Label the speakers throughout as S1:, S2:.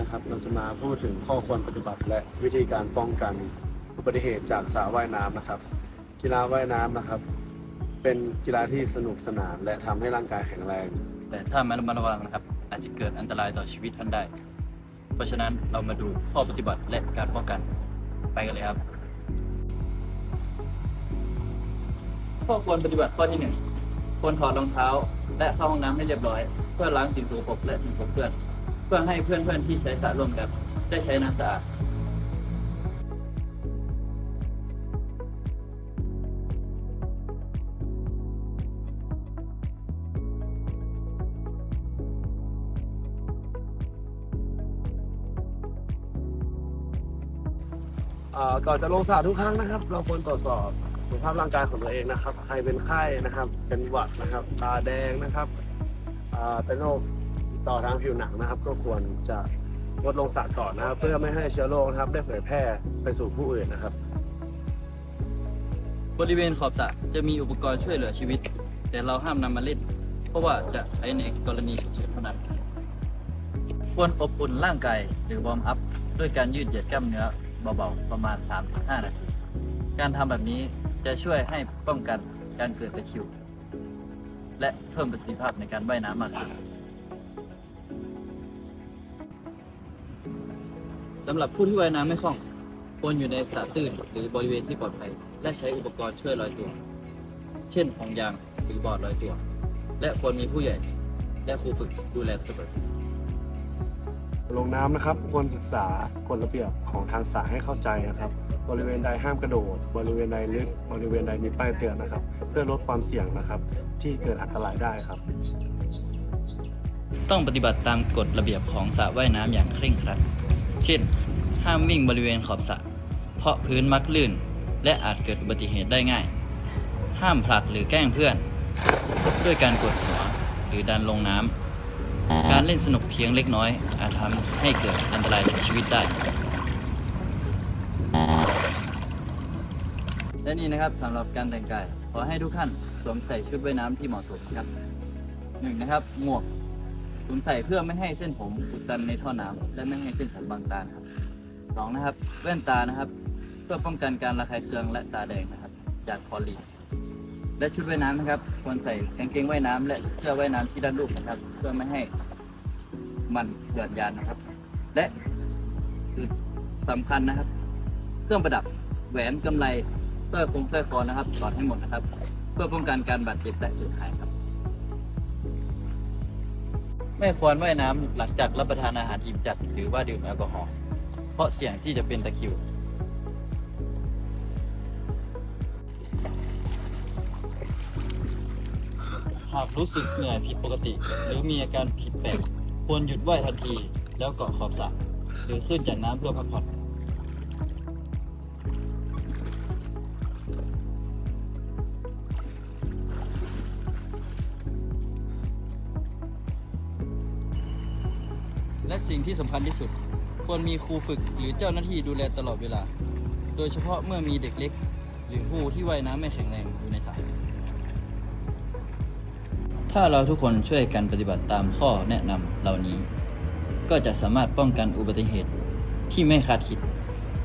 S1: นะครับ เราจะมาพูดถึงข้อควรปฏิบัติ และวิธีการป้องกันอุบัติเหตุจากสระว่ายน้ำนะครับ กีฬาว่ายน้ำนะครับ เป็นกีฬาที่สนุกสนาน และทำให้ร่างกายแข็งแรง
S2: แต่ถ้าไม่ระมัดระวังนะครับ อาจจะเกิดอันตรายต่อชีวิตท่านได้ เพราะฉะนั้นเรามาดูข้อปฏิบัติและการป้องกันไปกันเลยครับ ข้อควรปฏิบัติข้อที่หนึ่งควรถอดรองเท้า และเข้าห้องน้ำให้เรียบร้อย เพื่อล้างสิ่งสกปรกและสิ่งปนเปื้อน เพื่อให้เพื่อนๆที่ใช้สระร่วมกันได้ใช้น้ำสะอาด
S1: เอ่อก่อนจะลงสระทุกครั้งนะครับ เราควรตรวจสอบสุขภาพร่างกายของตัวเองนะครับ ใครเป็นไข้นะครับ เป็นหวัดนะครับ ตาแดงนะครับอ่าเป็นโรค ต่อทางผิวหนังนะครับ ก็ควรจะงดลงสระก่อนนะครับ เพื่อไม่ให้เชื้อโรคนะครับ ได้เผยแพร่ไปสู่ผู้อื่นนะครับ
S2: บริเวณขอบสระจะมีอุปกรณ์ช่วยเหลือชีวิต แต่เราห้ามนำมาเล่น เพราะว่าจะใช้ในกรณีฉุกเฉินเท่านั้นควรอบอุ่นร่างกายหรือวอร์มอัพด้วยการยืดเหยียดกล้ามเนื้อเบาๆประมาณ 3-5 นาที การทำแบบนี้จะช่วยให้ป้องกันการเกิดตะคริว และเพิ่มประสิทธิภาพในการว่ายน้ำมากขึ้น สำหรับผู้ที่ว่ายน้ำไม่คล่องควรอยู่ในสระตื้นหรือบริเวณที่ปลอดภัย และใช้อุปกรณ์ช่วยลอยตัว เช่นห่วงยางหรือบอร์ดลอยตัว และควรมีผู้ใหญ่ และครูฝึกดูแลเสมอ
S1: ลงน้ำนะครับควรศึกษากฎระเบียบของทางสระให้เข้าใจนะครับ บริเวณใดห้ามกระโดด บริเวณใดลึก บริเวณใดมีป้ายเตือนนะครับ เพื่อลดความเสี่ยงนะครับ ที่เกิดอันตรายได้ครับ
S2: ต้องปฏิบัติตามกฎระเบียบของสระว่ายน้ำอย่างเคร่งครัด เช่น ห้ามวิ่งบริเวณขอบสระเพราะพื้นมักลื่น และอาจเกิดอุบัติเหตุได้ง่าย ห้ามผลักหรือแกล้งเพื่อน ด้วยการกดหัวหรือดันลงน้ำ การเล่นสนุกเพียงเล็กน้อย อาจทำให้เกิดอันตรายถึงชีวิตได้ และนี่นะครับสำหรับการแต่งกาย ขอให้ทุกท่านสวมใส่ชุดว่ายน้ำที่เหมาะสมครับหนึ่งนะครับหมวก สวมใส่เพื่อไม่ให้เส้นผมอุดตันในท่อน้ำและไม่ให้เส้นผมบางตาครับสองนะครับแว่นตานะครับ เพื่อป้องกันการระคายเคืองและตาแดงนะครับ จากคอลีนและชุดว่ายน้ำนะครับ ควรใส่กางเกงว่ายน้ำและเสื้อว่ายน้ำที่ด้านรูปนะครับ เพื่อไม่ให้มันหย่อนยานนะครับ และคือสำคัญนะครับ เครื่องประดับแหวนกำไรสร้อยคงสร้อยคอนะครับถอดให้หมดนะครับ เพื่อป้องกันการบาดเจ็บและสูญหายครับ ไม่ควรว่ายน้ำหลังจากรับประทานอาหารอิ่มจัด หรือว่าดื่มแอลกอฮอล์เพราะเสี่ยงที่จะเป็นตะคริว หากรู้สึกเหนื่อยผิดปกติ หรือมีอาการผิดแปลกควรหยุดว่ายทันที แล้วเกาะขอบสระหรือขึ้นจากน้ำเพื่อพักผ่อน และสิ่งที่สำคัญที่สุด ควรมีครูฝึกหรือเจ้าหน้าที่ดูแลตลอดเวลา โดยเฉพาะเมื่อมีเด็กเล็ก หรือผู้ที่ว่ายน้ำไม่แข็งแรงอยู่ในสระถ้าเราทุกคนช่วยกันปฏิบัติตามข้อแนะนำเหล่านี้ ก็จะสามารถป้องกันอุบัติเหตุที่ไม่คาดคิด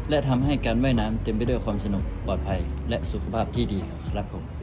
S2: และทำให้การว่ายน้ำเต็มไปด้วยความสนุกปลอดภัย และสุขภาพที่ดีครับผม